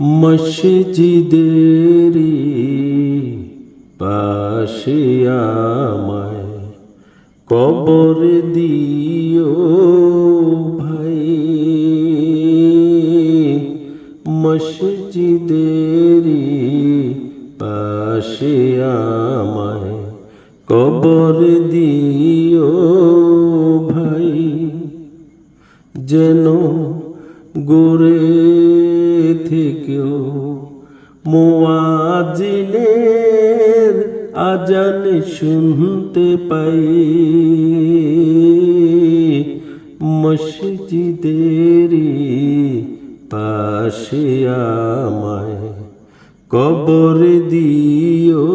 মসজিদেরি পাশে আমায় কবর দিও ভাই। মসজিদেরি পাশে আমায় কবর দিও ভাই। যেন গোরে থেকেও মোয়াজিনের আজান শুনতে পাই। মসজিদের পাশে আমায় কবর দিও।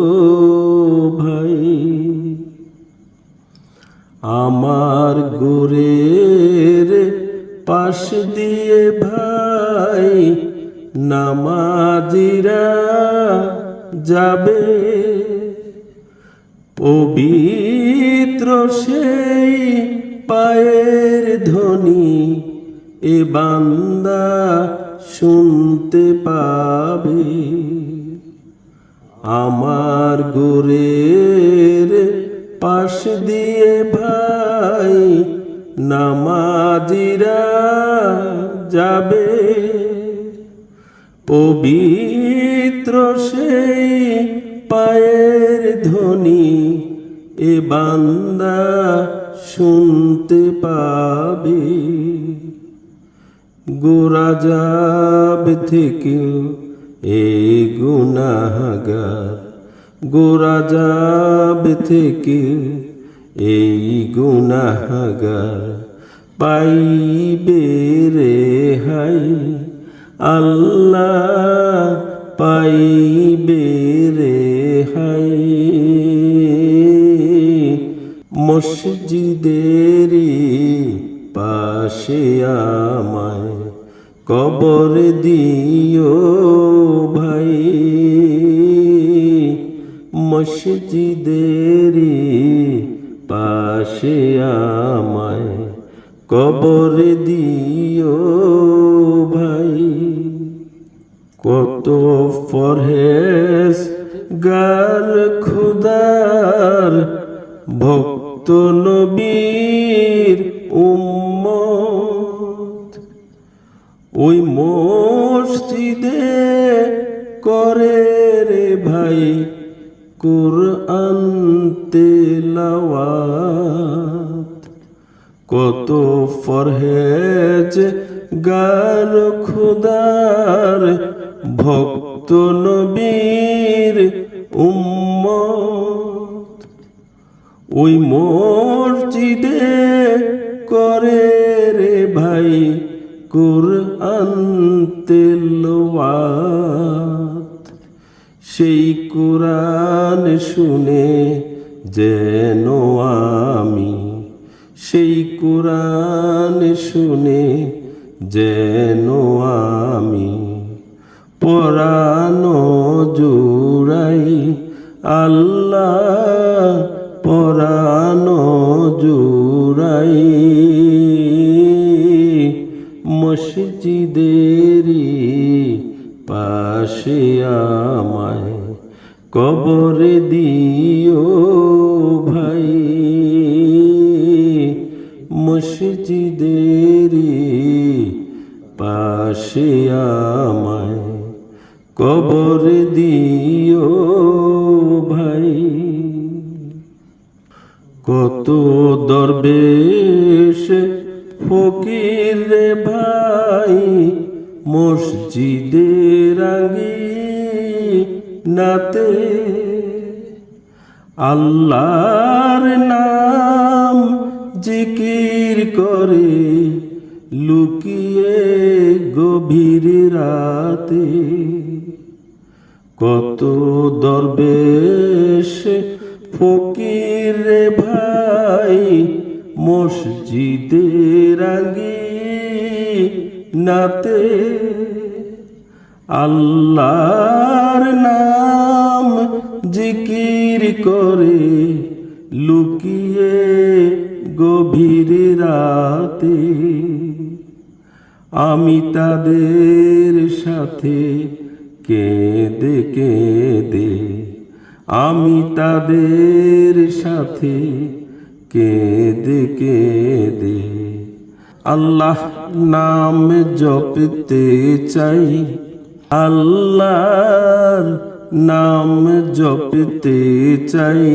নামাজিরা যাবে। পবিত্র সেই পায়ের ধ্বনি এ বান্দা শুনতে পাবে। আমার গোরের পাশ দিয়ে ভাই, নামাজিরা যাবে। পবিত্র সেই পায়ের ধ্বনি এ বান্দা শুনতে পাবে। গোরাজাব থেকেও এই গুনাহগার। গোরাজাব থেকে এই গুনাহগার। পাইবে রে হাই আল্লাহ পাইবে রে হাই মসজিদেরি পাশে আমায় কবর দিও ভাই। মসজিদেরি পাশে আমায় কবর দিও কত ফরহেস গার খুদার ভক্ত নবীর উম্মত। ওই মসজিদে করে রে ভাই কোরআন তেলাওয়াত। কত ফরহেজ গার খুদার ভক্ত নবীর উম্মত ওই মসজিদে করে রে ভাই তেলাওয়াত। সেই কোরআন শুনে যেন আমি, সেই কোরআন শুনে যেন আমি। পরানো জুড়াই আল্লাহ পরানো জুড়াই। মসজিদেরি পাশে আমায় কবর দিও ভাই। মসজিদেরি কত দরবেশ ফকির রে ভাই মসজিদের আগে নাতে আল্লাহর নাম জিকির করে লুকিয়ে গভীর রাতে। কত দরবেশ ফকির ভাই মসজিদের আগে নাতে আল্লাহর নাম জিকির করে লুকিয়ে গভীর রাতে। আমি তাদের সাথে কেঁদে কেঁদে আমি তাদের সাথে কেঁদে কেঁদে আল্লাহ নাম জপতে চাই। আল্লাহর নাম জপতে চাই।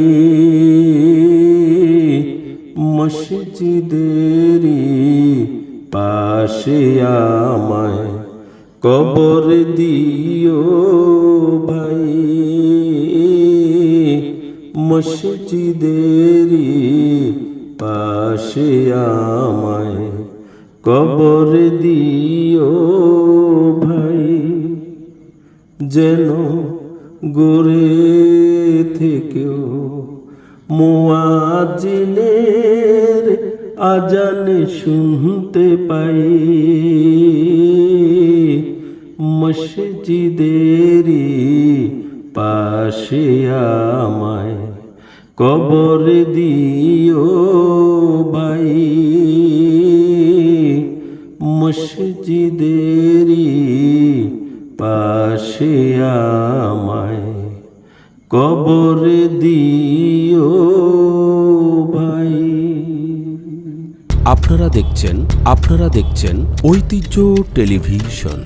মসজিদেরই পাশে আমায় কবর দিও ভাই। মসজিদেরই পাশে আমায় কবর দিও ভাই, যেন গড়ে থেকেও মুয়াজিনের আজান শুনতে পাই। মসজিদেরই পাশে আমায় কবর দিও ভাই। মসজিদেরই পাশে আমায় কবর দিও ভাই। আপনারা দেখছেন আপনারা দেখছেন ঐতিহ্য টেলিভিশন।